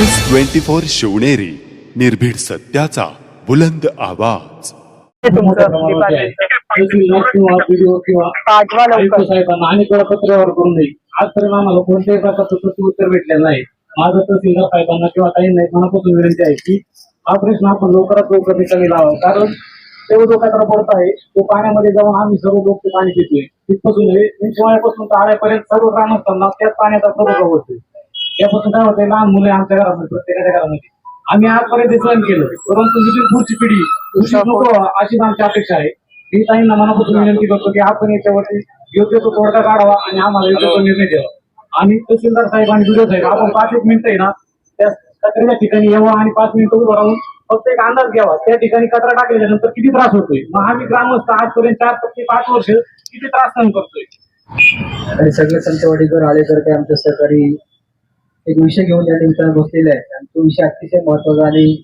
News twenty four Shivneri निर्भीड सत्याचा बुलंद आवाज. पाठवा लवकर. साहेबांना आणि करून देईल आजपर्यंत आम्हाला कोणत्याही प्रकारचं उत्तर भेटलेलं नाही. माझं तहसीलदार साहेबांना किंवा काही नाही मनापासून विनंती आहे की हा प्रश्न आपण लवकरात लवकर निकाली लावा कारण तेवढं जो कचरा पडत आहे तो पाण्यामध्ये जाऊन आम्ही सर्व लोक ते पाणी पितोय. तिथपासून हे तर आळ्यापर्यंत सर्व ग्रामस्थांना त्याच पाण्याचा प्रभाव होतोय. यापासून काय होतंय लहान मुले आमच्या घरामध्ये प्रत्येकाच्या घरामध्ये. आम्ही आजपर्यंत हे सहन केलं परंतु जी पुढची पिढी नको अशीच आमची अपेक्षा आहे. मी ताईंना मनापासून विनंती करतो की आपण याच्यावरती योग्य तो तोडगा काढावा आणि आम्हाला योग्य तो निर्णय द्यावा. आणि तहसीलदार साहेब आणि दुसरे साहेब आपण पाच एक मिनिटं आहे ना त्या कचऱ्याच्या ठिकाणी यावं आणि पाच मिनिटं उभं राहून फक्त एक अंदाज घ्यावा. त्या ठिकाणी कचरा टाकल्याच्या नंतर किती त्रास होतोय? मग आम्ही ग्रामस्थ आजपर्यंत चार ते पाच वर्ष किती त्रास सहन करतोय? आणि सगळे संतवाडीकर आळेकर ते आमच्या सहकारी एक विषय घेऊन या ठिकाणी बसलेले आहेत. आणि तो विषय अतिशय महत्त्वाचा आणि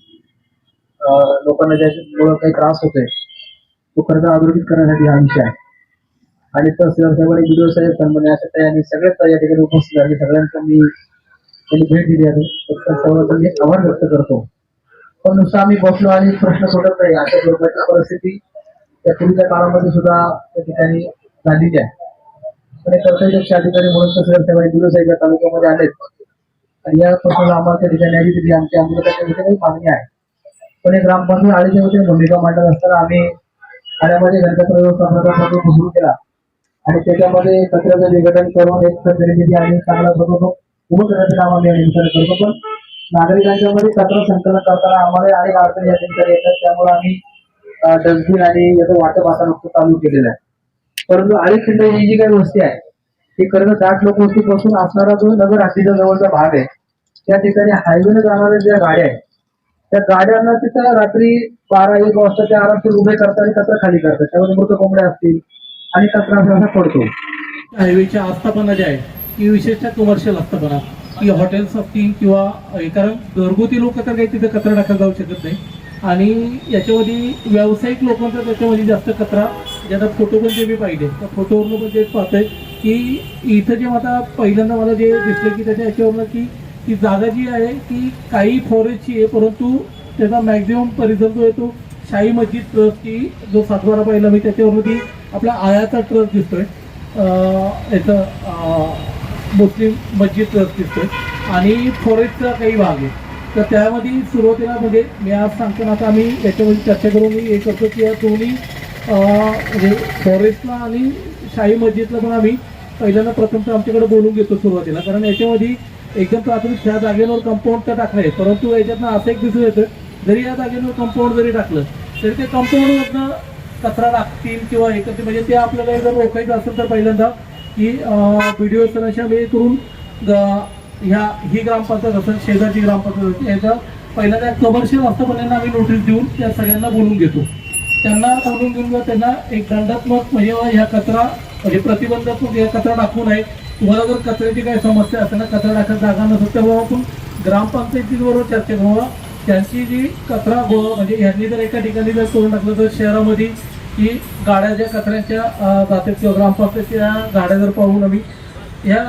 अं, लोकांना ज्याच्यामुळे काही त्रास होतोय तो खरं तर अधोरेखित करण्यासाठी हा विषय आहे. आणि तहसीलदार साहेब आणि बीडीओ साहेब सन्मान्य अशा आणि सगळ्याच या ठिकाणी उपस्थित झाले सगळ्यांचा मी त्यांनी भेट दिली आहे. सर्वांचा मी आभार व्यक्त करतो. पण नुसतं आम्ही बसलो आणि प्रश्न सोडत नाही. अशा स्वरूपाची परिस्थिती त्या पूर्वीच्या काळामध्ये सुद्धा त्या ठिकाणी झालेली आहे. पण एक अधिकारी म्हणून तसं साहेब दिवस साहेब या तालुक्यामध्ये आलेत. या प्रश्नाला आम्हाला त्या ठिकाणी न्याय दिली आमच्या अंमलाच्या मागणी आहे. पण एक ग्रामपंचायत आळीचे होते भूमिका मांडत असताना आम्ही आल्यामध्ये गणपती व्यवस्थापनाचा सुरू केला. आणि त्याच्यामध्ये कचऱ्याचं विघटन करून एक प्रतिनिधी आणि चांगला प्रकल्प उभं करण्याचं काम आम्ही या करतो. पण नागरिकांच्या मध्ये कचरा संकलन करताना आम्हाला अनेक अडचणी या निमित्ताने येतात. त्यामुळे आम्ही डस्टबिन आणि याचं वाटप आता नुकतं चालू केलेलं आहे. परंतु अळीखिंड ही जी काही वस्ती आहे हे खरं तर दाट लोकवस्तीपासून असणारा जो नगर हद्दीचा जवळचा भाग आहे त्या ठिकाणी हायवेने जाणाऱ्या ज्या गाड्या आहेत त्या गाड्यांना तिथं रात्री बारा एक वाजता त्या आरामशीर उभे करतात आणि कचरा खाली करतात. त्यामध्ये मृत कोंबड्या असतील आणि कचरा असा पडतो. हायवेच्या आस्थापना ज्या आहेत की विशेषतः कमर्शियल आस्थापना. की हॉटेल्स असतील किंवा कारण घरगुती लोक तर काही तिथे कचरा टाकला जाऊ शकत नाही. आणि याच्यामध्ये व्यावसायिक लोकांचा त्याच्यामध्ये जास्त कचरा ज्यांना फोटो पण जे मी पाहिजे त्या फोटोवरनं पण जे पाहतोय की इथं जे आता पहिल्यांदा मला जे दिसलं की त्याच्या याच्यावरनं की ती जागा जी आहे ती काही फॉरेस्टची आहे परंतु त्याचा मॅक्झिमम परिसर जो आहे तो शाही मस्जिद ट्रस्टची जो सातबारा पाहिला मी त्याच्यावरती आपला आयाचा ट्रस्ट दिसतोय. अं, याचं मुस्लिम मस्जिद ट्रस्ट दिसतोय. आणि फॉरेस्टचा काही भाग आहे. तर त्यामध्ये सुरुवातीला म्हणजे मी आज सांगताना आता आम्ही याच्यामध्ये चर्चा करून मी हे करतो की या दोन्ही म्हणजे फॉरेस्टला आणि शाही मस्जिदला पण आम्ही पहिल्यांदा प्रथमतः आमच्याकडे बोलून घेतो सुरुवातीला. कारण याच्यामध्ये एकदम प्राथमिक ह्या जागेवर कंपाऊंड तर टाकलं आहे. परंतु याच्यातनं असं एक दिसून येतं जरी या जागेवर कंपाऊंड जरी टाकलं तरी ते कंपाऊंडमधनं कचरा टाकतील किंवा हे करतील. म्हणजे ते आपल्याला जर रोखायचं असेल तर पहिल्यांदा की व्हिडिओ सरांशी वेळ करून ह्या ही ग्रामपंचायत असेल शेजारची ग्रामपंचायत असेल याचा पहिल्यांदा कमर्शियल असतं आस्थापनांना आम्ही नोटीस देऊन त्या सगळ्यांना बोलून घेतो. त्यांना बोलून घेऊन त्यांना एक दंडात्मक म्हणजे ह्या कचरा म्हणजे प्रतिबंधात्मक या कचरा टाकू नये तुम्हाला जर कचऱ्याची काही समस्या असेल ना कचरा टाकायला जागा नसेल तर बाबा आपण ग्रामपंचायती बरोबर चर्चा करू. त्यांची जी कचरा गोळा म्हणजे ह्यांनी जर एका ठिकाणी जर करून टाकलं तर शहरामध्ये की गाड्या ज्या कचऱ्याच्या जातात किंवा ग्रामपंचायतीच्या गाड्या जर पाहून आम्ही ह्या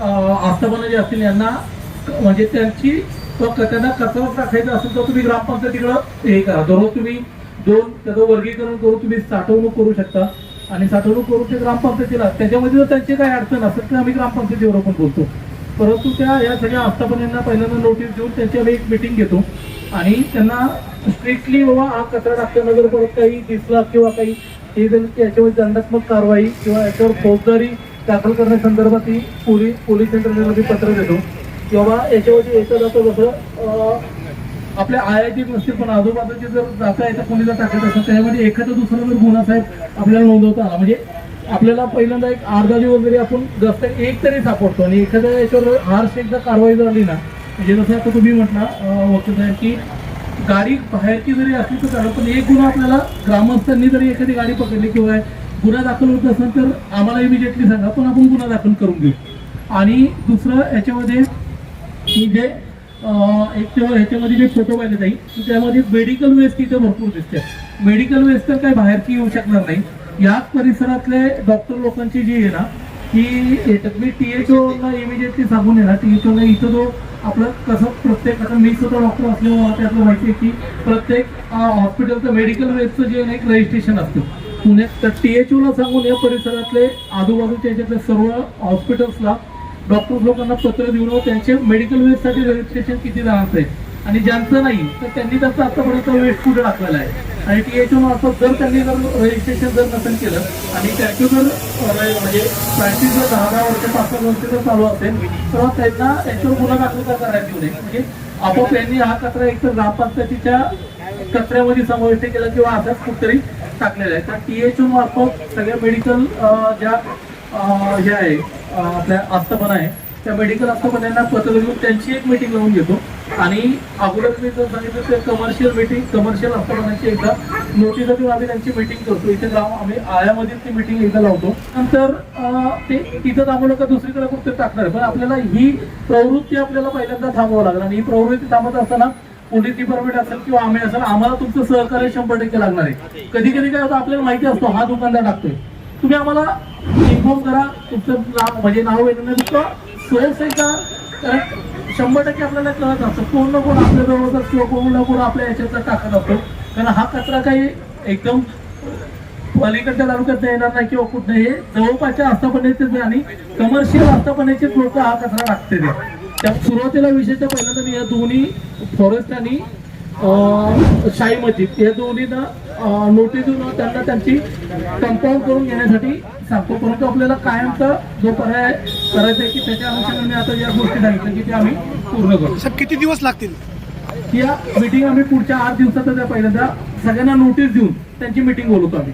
अं, आस्थापना जे असतील यांना म्हणजे त्यांची तो त्यांना कचरा टाकायचा असेल तर तुम्ही ग्रामपंचायतीकडं हे करा. दररोज तुम्ही दोन त्याचं वर्गीकरण करून तुम्ही साठवणूक करू शकता. आणि साठवणूक करून ते ग्रामपंचायतीला त्याच्यामध्ये जर त्यांची काही अडचण असेल तर आम्ही ग्रामपंचायतीवर पण बोलतो. परंतु त्या या सगळ्या आस्थापनांना पहिल्यांदा नोटीस देऊन त्यांची आम्ही एक मिटिंग घेतो. आणि त्यांना स्ट्रिक्टली बाबा हा कचरा टाकताना जर परत काही दिसला किंवा काही हे जर याच्यावर दंडात्मक कारवाई किंवा याच्यावर फौजदारी दाखल करण्यासंदर्भात ही पोलीस पोलीस यंत्रणेला मी पत्र देतो. किंवा याच्यावरती येतं जातं जसं आपल्या आय आय टी नसतील पण आजूबाजूची जर जाता येतं कोणी जर टाकत असतात त्याच्यामध्ये एखादा दुसरा जर गुन्हा साहेब आपल्याला नोंदवता आला म्हणजे आपल्याला पहिल्यांदा एक अर्धा दिवस जरी आपण जास्त एक तरी सापडतो आणि एखाद्या याच्यावर हार्श एकदा कारवाई झाली ना म्हणजे जसं आता तुम्ही म्हटला वकील साहेब की गाडी बाहेरची जरी असली तर चालेल पण एक गुन्हा आपल्याला ग्रामस्थांनी जरी एखादी गाडी पकडली किंवा गुन्हा दाखल होत असेल तर आम्हाला इमिजिएटली सांगा पण आपण गुन्हा दाखल करून घेऊ. आणि दुसरं याच्यामध्ये की जे एक ह्याच्यामध्ये जे फोटो पाहिले जाईल त्यामध्ये मेडिकल वेस्ट इथे भरपूर दिसते. मेडिकल वेस्ट तर काही बाहेरची येऊ शकणार नाही. याच परिसरातले डॉक्टर लोकांची जी आहे ना की मी टी एच ओला इमिजिएटली सांगून येणार टी एच ओला इथं जो आपलं कसं प्रत्येक आता मी सुद्धा डॉक्टर असल्यामुळे मला त्यातलं माहिती आहे की प्रत्येक हॉस्पिटलचं मेडिकल वेस्टचं जे एक रजिस्ट्रेशन असतं. पुण्यात तर टी एच ओला सांगून या परिसरातले आजूबाजूच्या याच्यातल्या सर्व हॉस्पिटल्सला डॉक्टर लोकांना पत्र देऊन त्यांचे मेडिकल वेस्टसाठी रजिस्ट्रेशन किती जणांचं आहे? आणि ज्यांचं नाही तर त्यांनी त्याचा आतापर्यंत वेस्ट पुढे टाकलेला आहे? आणि टी एच ओ मार्फत जर त्यांनी जर रजिस्ट्रेशन जर नसेल केलं आणि त्याचं जर म्हणजे प्रॅक्टिस जर दहा दहा वर्ष पाच पाच वर्ष जर चालू असेल तर त्यांना याच्यावर गुन्हा दाखल करता करण्यात येऊ नये. म्हणजे आपोआप यांनी हा कचरा एकतर ग्रामपंचायतीच्या कचऱ्यामध्ये समाविष्ट केला किंवा असाच कुठतरी टाकलेला आहे. तर टी एच ओ मार्फत सगळ्या मेडिकल ज्या हे आहे आपल्या आस्थापना आहे. त्या मेडिकल आस्थापनांना पत्र देऊन त्यांची एक मीटिंग लावून घेतो. आणि अगोदर मी जर सांगितलं तर कमर्शियल मीटिंग कमर्शियल आस्थापनांची एकदा नोटीस देऊन आम्ही त्यांची मीटिंग करतो. इथे जाऊन आम्ही आळ्यामध्ये ती मीटिंग एकदा लावतो. नंतर ते तिथं थांबवलं का दुसरीकडे कुठे टाकणार आहे. पण आपल्याला ही प्रवृत्ती आपल्याला पहिल्यांदा थांबवावं लागणार आणि ही प्रवृत्ती थांबत असताना पोलीस डिपार्टमेंट असेल किंवा आम्ही असेल आम्हाला तुमचं सहकार्य शंभर टक्के लागणार आहे. कधी कधी काय होतं आपल्याला माहिती असतो हा दुकानदार टाकतोय. तुम्ही आम्हाला इन्फॉर्म करा. तुमचं नाव म्हणजे नाव वगैरे नाही तुमचं सोर्स आहे. का कारण शंभर टक्के आपल्याला कळत असतं. कोण ना कोण आपल्या बरोबर किंवा कोण ना कोण आपल्या याच्यातला टाकत असतो. कारण हा कचरा काही एकदम पलीकडच्या तालुक्यात येणार नाही किंवा कुठं हे जवळपासच्या आस्थापनेचे आणि कमर्शियल आस्थापनेचे लोक हा कचरा टाकते ते त्या सुरुवातीला विशेषतः पहिल्यांदा मी या दोन्ही फॉरेस्ट आणि शाही मस्जिद या दोन्हीना नोटीस देऊन त्यांना त्यांची कंपाऊंड करून घेण्यासाठी सांगतो. परंतु आपल्याला कायमचा जो पर्याय करायचा आहे की त्याच्या अनुषंगाने आता या गोष्टी सांगितल्या की ते आम्ही पूर्ण करू. साहेब किती दिवस लागतील? या मीटिंग आम्ही पुढच्या आठ दिवसातच आहे पहिल्यांदा. सगळ्यांना नोटीस देऊन त्यांची मीटिंग बोलवतो आम्ही.